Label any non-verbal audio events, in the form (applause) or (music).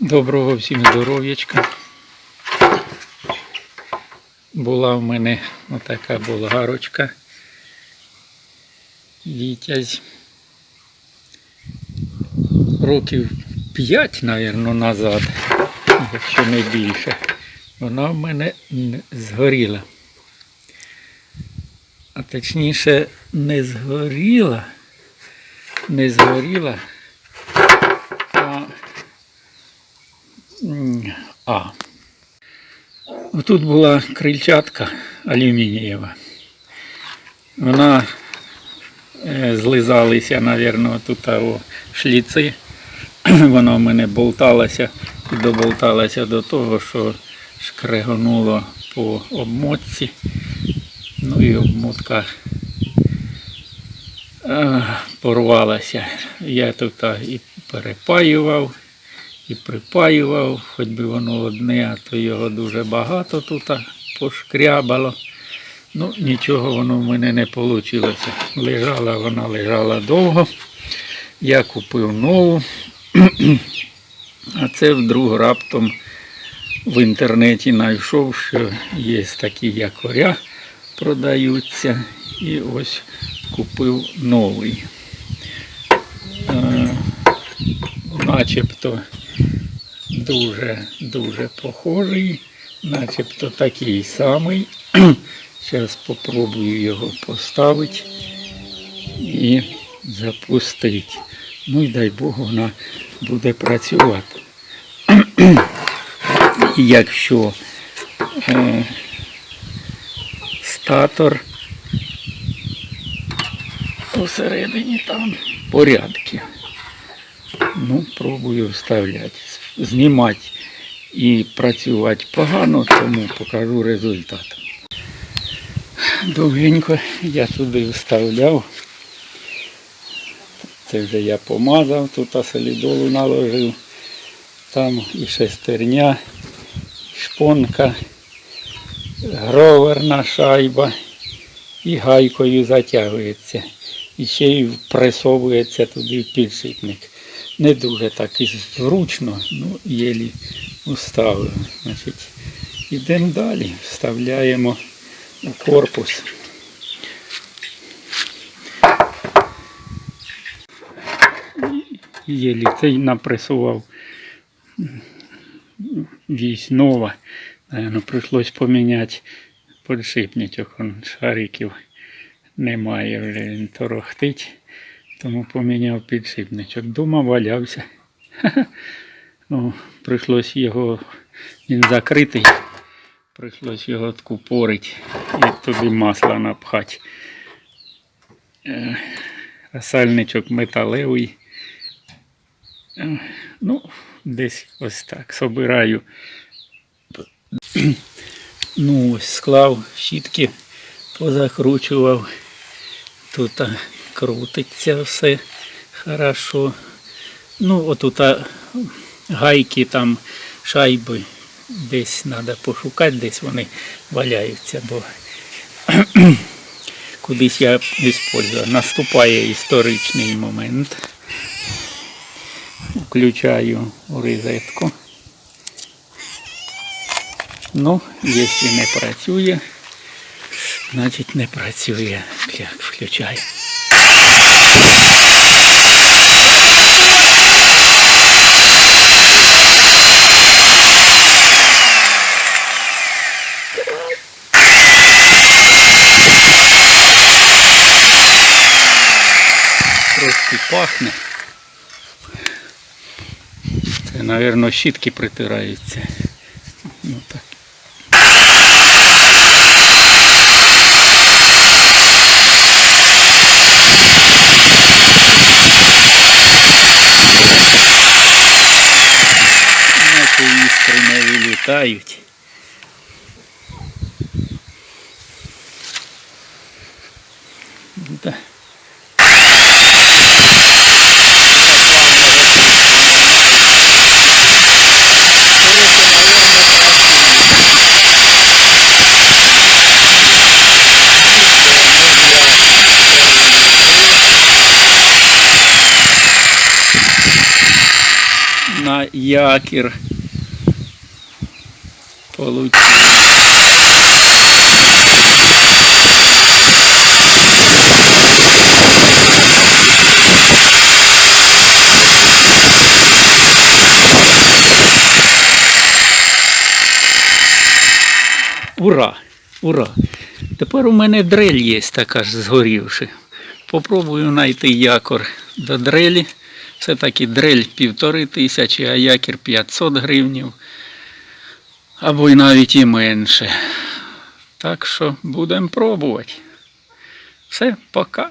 Доброго всім здоров'ячка. Була в мене отака болгарочка. Вітязь. Років 5, мабуть, назад, якщо не більше. Вона в мене згоріла. А точніше, не згоріла. Не згоріла. А М, А. Тут була крильчатка алюмінієва. Вона е, злизалися, мабуть, тут о, шліци. (clears throat) Вона в мене болталася і доболталася до того, що шкрегонуло по обмотці. Ну і обмотка е, порвалася. Я тут і перепаював і припаював, хоч би воно одне, а то його дуже багато тут пошкрябало. Ну, нічого воно в мене не вийшло. Лежала вона лежала довго. Я купив нову. (clears throat) А це вдруг раптом в інтернеті знайшов, що є такі якоря, продаються. І ось купив новий. Е, начебто дуже дуже похожий, начебто такий самий. (clears throat) Зараз спробую його поставити і запустити. Ну і дай Бог вона буде працювати. (clears throat) Якщо е, статор посередині там порядки. Ну, пробую вставляти. Знімати і працювати погано, тому покажу результат. Довгенько я туди вставляв. Це вже я помазав, тут солідолу наложив. Там і шестерня, шпонка, гроверна шайба і гайкою затягується. І ще й впресовується туди підшипник. Не дуже так і зручно, ну єлі уставив. Значить, Йдемо далі, вставляємо у корпус. Єлі цей напресував вісь нова. Наверно, прийшлось поміняти подшипничок. Шариків немає вже, він торохтить. Тому поміняв підшипничок. Дома валявся. (laughs) Ну, прийшлось його, він закритий, прийшлось його откупорити і туди масло напхати. Е, а Сальничок металевий. Е, Ну, десь ось так. Собираю. (clears throat) Ну, ось склав щітки, позакручував. Тут крутиться все хорошо. Ну, отут гайки там, шайби десь треба пошукати, десь вони валяються, бо (clears throat) кудись я використовую. Наступає історичний момент. Включаю розетку. Ну, якщо не працює, значить не працює. Як включаю. Трошки пахне. Це, мабуть, щітки притираються. Ну так. Іскри не вилітають. Да. Якір. Получив. Ура! Ура! Тепер у мене дрель є така ж згорівши. Попробую знайти якор до дрелі. Все такі дрель півтори тисячі, а якір 500 гривнів. Або й навіть і менше. Так що будемо пробувати. Все, пока.